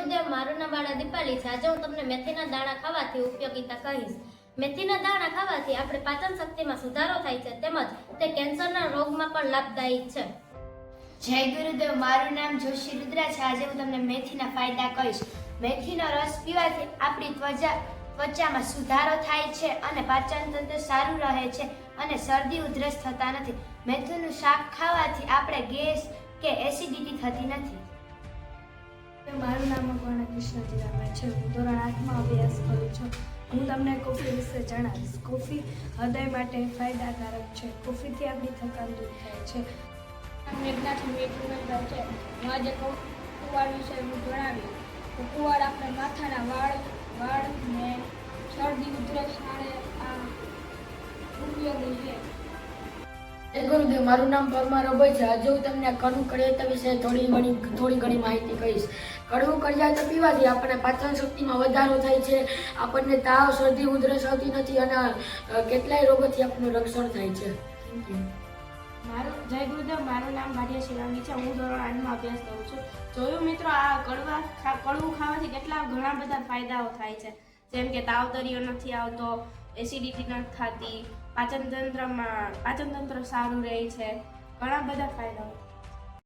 ગુરુદેવ મારું નામ બાળા દીપાલી છે. આજે હું તમને મેથીના દાણા ખાવાથી ઉપયોગીતા કહીશ. મેથીના દાણા ખાવાથી આપણે પાચન શક્તિમાં સુધારો થાય છે. તેમજ તે કેન્સરના રોગમાં પણ લાભદાયી છે. જય ગુરુદેવ, મારું નામ જોશી રુદ્રા છે. આજે હું તમને મેથીના ફાયદા કહીશ. મેથીનો રસ પીવાથી આપણી ત્વચા ત્વચામાં સુધારો થાય છે અને પાચન તંત્ર સારું રહે છે અને શરદી ઉધરસ થતા નથી. મેથીનું શાક ખાવાથી આપણે ગેસ કે એસિડિટી થતી નથી. મારું નામ અપર્ણા કૃષ્ણ જીરાભાઈ છે. હું ધોરણ આઠમાં અભ્યાસ કરું છું. હું તમને કોફી વિશે જણાવીશ. કોફી હૃદય માટે ફાયદાકારક છે. કોફીથી આપણી થકાન દૂર થાય છે. મેઘનાથી મેઘુભાઈ છે. હું આજે કુ- કુવાડ વિશે હું જણાવી તો કુવાડ આપણે માથાના વાળ ગુરુદેવ, મારું નામ પરમાર અભય છે. આજે હું તમને કડવું કડિયાતા વિશે થોડી ઘણી થોડી ઘણી માહિતી કહીશ. કડવું કડિયાતા પીવાથી આપણને પાચન શક્તિમાં વધારો થાય છે. આપણને તાવ, શરદી, ઉધરસ આવતી નથી અને કેટલાય રોગોથી આપણું રક્ષણ થાય છે. મારું, જય ગુરુદેવ, મારું નામ ભાટિયા શિવાંગી છે. હું ધોરણ આઠમાં અભ્યાસ કરું છું. જોયું મિત્રો, આ કડવા કડવું ખાવાથી કેટલા ઘણા બધા ફાયદાઓ થાય છે. જેમ કે તાવ તરીઓ નથી આવતો એસિડિટી નથી થતી પાચનતંત્રમાં પાચનતંત્ર સારું રહે છે. ઘણા બધા ફાયદાઓ